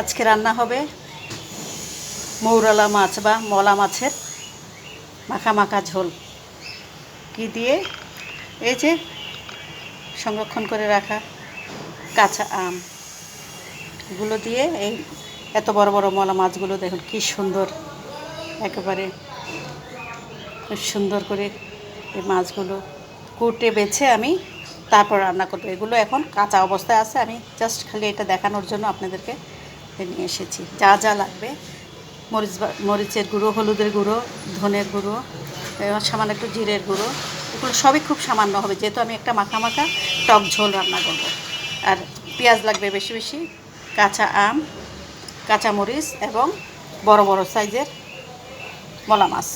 আজকে রান্না হবে মৌরলা মাছ বা মলা মাছের মাখা মাখা ঝোল। কি দিয়ে? এই যে সংরক্ষণ করে রাখা কাঁচা আম। এগুলো দিয়ে এই এত বড় বড় মলা মাছগুলো দেখুন কি সুন্দর। একেবারে সুন্দর করে এই মাছগুলো কুটে বেছে আমি তারপর রান্না করব। এগুলো এখন কাঁচা অবস্থায় আছে। আমি জাস্ট খালি এটা দেখানোর জন্য আপনাদেরকে নিয়ে এসেছি। যা যা লাগবে। মরিচ মরিচের গুঁড়ো, হলুদের গুঁড়ো, ধনের গুঁড়ো সামান্য একটু জিরের গুঁড়ো, এগুলো সবই খুব সামান্য হবে। যেহেতু আমি একটা মাখা মাখা টক ঝোল রান্না করব। আর পেঁয়াজ লাগবে বেশি বেশি, কাঁচা আম, কাঁচা মরিচ এবং বড় বড় সাইজের মলা মাছ।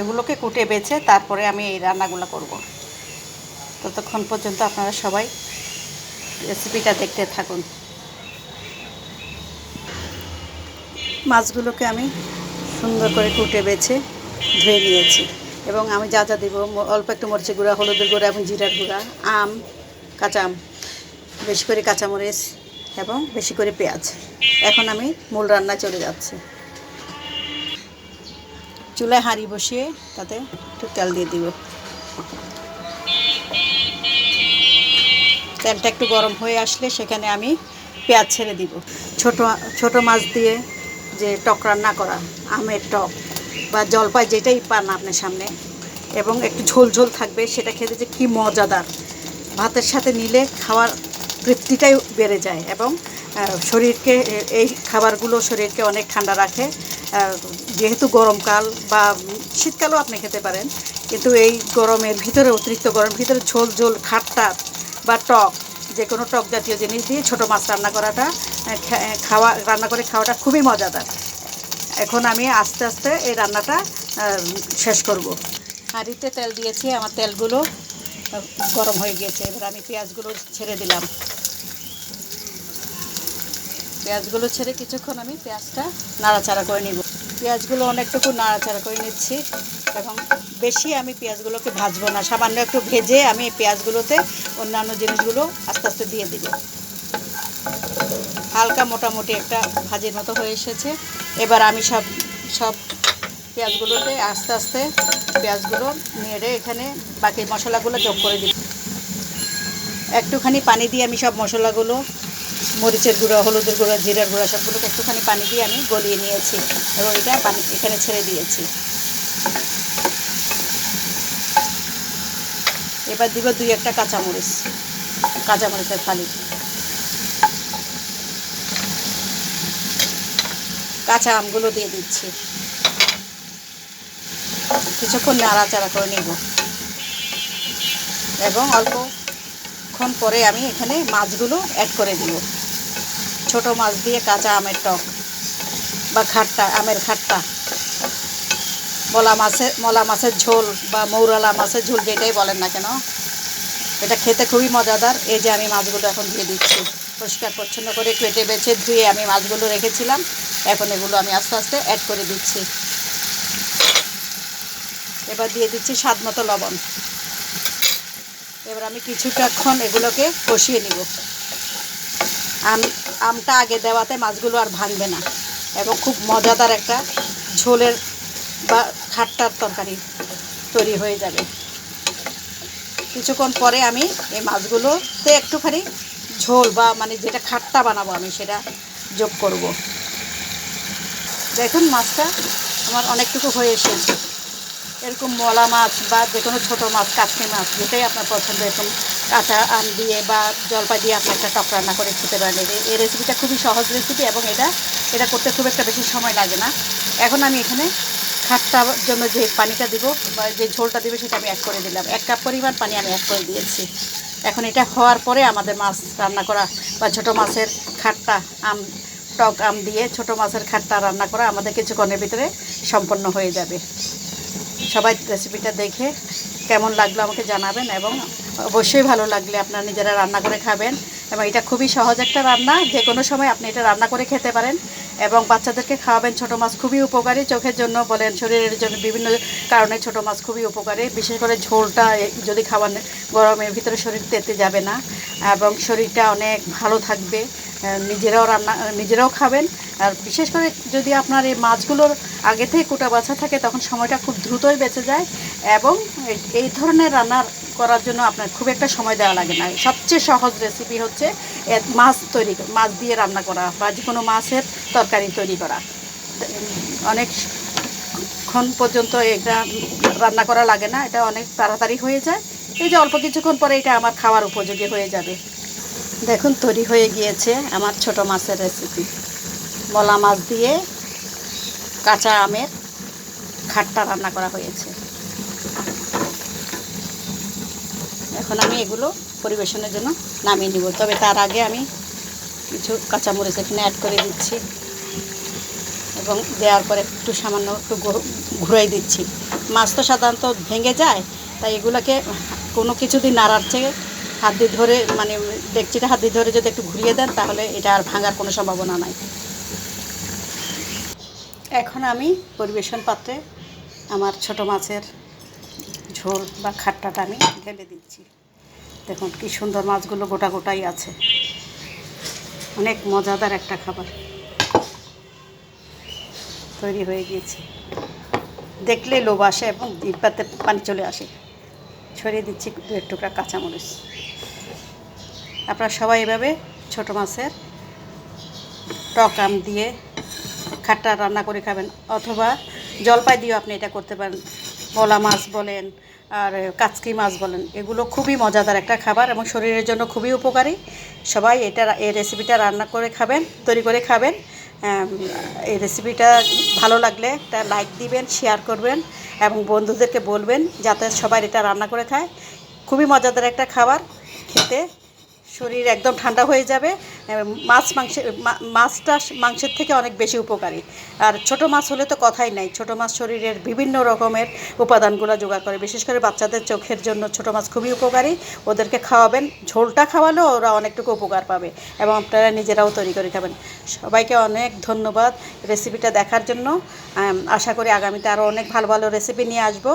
এগুলোকে কুটে বেছে তারপরে আমি এই রান্নাগুলো করব। ততক্ষণ পর্যন্ত আপনারা সবাই রেসিপিটা দেখতে থাকুন। মাছগুলোকে আমি সুন্দর করে কুটে বেছে ধুয়ে নিয়েছি। এবং আমি যা যা দেবো অল্প একটু মরিচের গুঁড়া, হলুদের গুঁড়া এবং জিরার গুঁড়া, আম, কাঁচা আম, বেশি করে কাঁচামরিচ এবং বেশি করে পেঁয়াজ। এখন আমি মূল রান্না চলে যাচ্ছি। চুলায় হাঁড়ি বসিয়ে তাতে একটু তেল দিয়ে দিব। তেলটা একটু গরম হয়ে আসলে সেখানে আমি পেঁয়াজ ছেড়ে দিব। ছোট ছোট মাছ দিয়ে যে টক রান্না করা, আমের টক বা জলপাই যেটাই পান আপনার সামনে, এবং একটু ঝোল ঝোল থাকবে, সেটা খেতে যে কী মজাদার। ভাতের সাথে নিলে খাওয়ার তৃপ্তিটাই বেড়ে যায় এবং শরীরকে, এই খাবারগুলো শরীরকে অনেক ঠান্ডা রাখে। যেহেতু গরমকাল বা শীতকালেও আপনি খেতে পারেন, কিন্তু এই গরমের ভিতরে, অতিরিক্ত গরমের ভিতরে ঝোল ঝোল, খাট্টা বা টক যে কোনো টক জাতীয় জিনিস দিয়ে ছোটো মাছ রান্না করাটা খাওয়া, রান্না করে খাওয়াটা খুবই মজাদার। এখন আমি আস্তে আস্তে এই রান্নাটা শেষ করব। হাঁড়িতে তেল দিয়েছি, আমার তেলগুলো গরম হয়ে গিয়েছে। এবার আমি পেঁয়াজগুলো ছেড়ে দিলাম। পেঁয়াজগুলো ছেড়ে কিছুক্ষণ আমি পেঁয়াজটা নাড়াচাড়া করে নিব। পেঁয়াজগুলো অনেকটুকু নাড়াচাড়া করে নিচ্ছি, এবং বেশি আমি পেঁয়াজগুলোকে ভাজবো না। সামান্য একটু ভেজে আমি পেঁয়াজগুলোতে অন্যান্য জিনিসগুলো আস্তে আস্তে দিয়ে দিব। হালকা মোটামুটি একটা ভাজির মতো হয়ে এসেছে। এবার আমি সব সব পেঁয়াজগুলোতে আস্তে আস্তে পেঁয়াজগুলো নেড়ে এখানে বাকি মশলাগুলো যোগ করে দিই একটুখানি পানি দিয়ে আমি সব মশলাগুলো, মরিচের গুঁড়ো, হলুদের গুঁড়ো, জিরার গুঁড়ো সবগুলোকে একটুখানি পানি দিয়ে আমি গলিয়ে নিয়েছি এবং এটা পানি এখানে ছেড়ে দিয়েছি। এবার দিব দুই একটা কাঁচামরিচ, কাঁচামরিচের ফালি কাঁচা আমগুলো দিয়ে দিচ্ছি। কিছুক্ষণ নাড়াচাড়া করে নেব। এবং অল্পক্ষণ পরে আমি এখানে মাছগুলো অ্যাড করে দিব। ছোট মাছ দিয়ে কাঁচা আমের টক বা খাট্টা, আমের খাট্টা। মলা মাছের মলা মাছের ঝোল বা মৌরালা মাছের ঝোল যেটাই বলেন না কেন, এটা খেতে খুবই মজাদার। এই যে আমি মাছগুলো এখন দিয়ে দিচ্ছি। পরিষ্কার, পরিচ্ছন্ন করে কেটে বেছে ধুয়ে আমি মাছগুলো রেখেছিলাম। এখন এগুলো আমি আস্তে আস্তে অ্যাড করে দিচ্ছি। এবার দিয়ে দিচ্ছি স্বাদ মতো লবণ। এবার আমি কিছুটাক্ষণ এগুলোকে কষিয়ে নিব। আম, আমটা আগে দেওয়াতে মাছগুলো আর ভাঙবে না এবং খুব মজাদার একটা ঝোলের বা খাট্টার তরকারি তৈরি হয়ে যাবে। কিছুক্ষণ পরে আমি এই মাছগুলোতে একটুখানি ঝোল বা মানে যেটা খাট্টা বানাবো আমি সেটা যোগ করব। দেখুন মাছটা আমার অনেকটুকু হয়ে এসেছে। এরকম মলা মাছ বা যে কোনো ছোটো মাছ কাটকি মাছ, যেটাই আপনার পছন্দ, এরকম কাঁচা আম দিয়ে বা জলপাই দিয়ে আপনি একটা টক রান্না করে খেতে পারেন। এই রেসিপিটা খুবই সহজ রেসিপি এবং এটা এটা করতে খুব একটা বেশি সময় লাগে না। এখন আমি এখানে খাটটার জন্য যে পানিটা দিব বা যে ঝোলটা দেবে সেটা আমি অ্যাড করে দিলাম। এক কাপ পরিমাণ পানি আমি অ্যাড করে দিয়েছি। এখন এটা হওয়ার পরে আমাদের মাছ রান্না করা বা ছোটো মাছের খাট্টা আম, টক আম দিয়ে ছোটো মাছের খাট্টা রান্না করা আমাদের কিছুক্ষণের ভিতরে সম্পন্ন হয়ে যাবে। সবাই রেসিপিটা দেখে কেমন লাগল আমাকে জানাবেন এবং অবশ্যই ভালো লাগলে আপনারা নিজেরা রান্না করে খাবেন এবং এটা খুবই সহজ একটা রান্না যে কোনো সময় আপনি এটা রান্না করে খেতে পারেন। এবং বাচ্চাদেরকে খাওয়াবেন ছোটো মাছ খুবই উপকারী চোখের জন্য বলেন, শরীরের জন্য বিভিন্ন কারণে ছোটো মাছ খুবই উপকারী, বিশেষ করে ঝোলটা যদি খাওয়ান গরমের ভিতরে শরীর তেতে যাবে না এবং শরীরটা অনেক ভালো থাকবে নিজেরাও রান্না নিজেরাও খাবেন। আর বিশেষ করে যদি আপনার এই মাছগুলোর আগে থেকে কোটা বাছা থাকে তখন সময়টা খুব দ্রুতই বেঁচে যায় এবং এই- এই ধরনের রান্নার করার জন্য আপনার খুব একটা সময় দেওয়া লাগে না। সবচেয়ে সহজ রেসিপি হচ্ছে মাছ তৈরি মাছ দিয়ে রান্না করা বা যে কোনো মাছের তরকারি তৈরি করা। অনেক ক্ষণ পর্যন্ত এটা রান্না করা লাগে না, এটা অনেক তাড়াতাড়ি হয়ে যায়। এই যে অল্প কিছুক্ষণ পরে এটা আমার খাওয়ার উপযোগী হয়ে যাবে। দেখুন, তৈরি হয়ে গিয়েছে আমার ছোট মাছের রেসিপি মলা মাছ দিয়ে কাঁচা আমের খাট্টা রান্না করা হয়েছে। এখন আমি এগুলো পরিবেশনের জন্য নামিয়ে নিব। তবে তার আগে আমি কিছু কাঁচামরিচ এখানে অ্যাড করে দিচ্ছি এবং দেওয়ার পরে একটু সামান্য একটু ঘুরাই দিচ্ছি। মাছ তো সাধারণত ভেঙে যায়, তাই এগুলোকে কোনো কিছু দিয়ে নাড়ার চেয়ে হাত দিয়ে ধরে মানে ডেকচিটা হাত দিয়ে ধরে যদি একটু ঘুরিয়ে দেন, তাহলে এটা আর ভাঙার কোনো সম্ভাবনা নাই। এখন আমি পরিবেশন পাত্রে আমার ছোট মাছের ঝোল বা খাট্টাটা আমি ঢেলে দিচ্ছি। দেখুন কি সুন্দর মাছগুলো গোটা গোটাই আছে। অনেক মজাদার একটা খাবার। তৈরি হয়ে গিয়েছে। দেখলে লোভ আসে এবং জিব্বাতে পানি চলে আসে। ছড়িয়ে দিচ্ছি দু এক টুকরা কাঁচামরিচ। আপনারা সবাই এভাবে ছোটো মাছের টক আম দিয়ে খাট্টা রান্না করে খাবেন। অথবা জলপাই দিয়েও আপনি এটা করতে পারেন। ভোলা মাছ বলেন আর কাচকি মাছ বলেন, এগুলো খুবই মজাদার একটা খাবার এবং শরীরের জন্য খুবই উপকারী। সবাই এটা, এই রেসিপিটা রান্না করে খাবেন, তৈরি করে খাবেন। এই রেসিপিটা ভালো লাগলে একটা লাইক দিবেন শেয়ার করবেন এবং বন্ধুদেরকে বলবেন যাতে সবাই এটা রান্না করে খায়। খুবই মজাদার একটা খাবার খেতে। শরীর একদম ঠান্ডা হয়ে যাবে মাছ মাংসের মাছটা মাংসের থেকে অনেক বেশি উপকারী। আর ছোট মাছ হলে তো কথাই নাই, ছোট মাছ শরীরের বিভিন্ন রকমের উপাদানগুলো জোগাড় করে। বিশেষ করে বাচ্চাদের চোখের জন্য ছোট মাছ খুবই উপকারী। ওদেরকে খাওয়াবেন, ঝোলটা খাওয়ালেও ওরা অনেকটুকু উপকার পাবে এবং আপনারা নিজেরাও তৈরি করে খাবেন। সবাইকে অনেক ধন্যবাদ রেসিপিটা দেখার জন্য। আশা করি আগামীতে আরও অনেক ভালো ভালো রেসিপি নিয়ে আসব।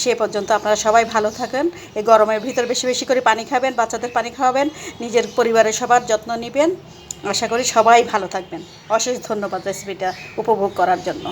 সে পর্যন্ত আপনারা সবাই ভালো থাকেন। এই গরমের ভিতর বেশি বেশি করে পানি খাবেন, বাচ্চাদের পানি খাওয়াবেন নিজের পরিবারের সবার যত্ন নেবেন। আশা করি সবাই ভালো থাকবেন। অশেষ ধন্যবাদ রেসিপিটা উপভোগ করার জন্য।